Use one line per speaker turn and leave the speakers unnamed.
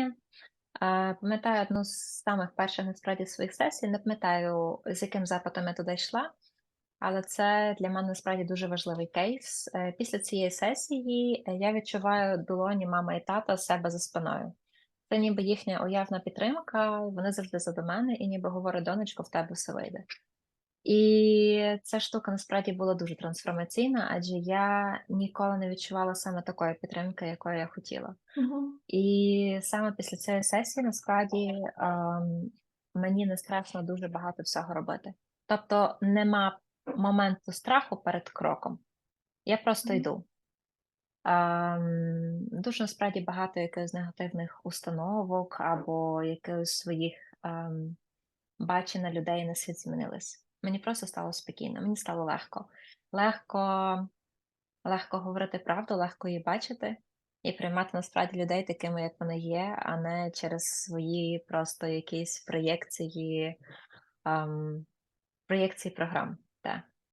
Е, Пам'ятаю одну з самих перших насправді своїх сесій. Не пам'ятаю, з яким запитом я туди йшла, але це для мене насправді дуже важливий кейс. Е, Після цієї сесії е, я відчуваю долоні мами і тата себе за спиною. Це ніби їхня уявна підтримка, вони завжди за до мене, і ніби говорить, донечко, в тебе все вийде. І ця штука насправді була дуже трансформаційна, адже я ніколи не відчувала саме такої підтримки, якої я хотіла.
Мгм.
І саме після цієї сесії насправді ем, мені не страшно дуже багато всього робити. Тобто нема моменту страху перед кроком. Я просто йду. Ем, дуже насправді багато якихось негативних установок або якихось своїх ем, бачення людей на світ змінились. Мені просто стало спокійно, мені стало легко. Легко, легко говорити правду, легко її бачити і приймати насправді людей такими, як вони є, а не через свої просто якісь проєкції, ем, проєкції програм. Так.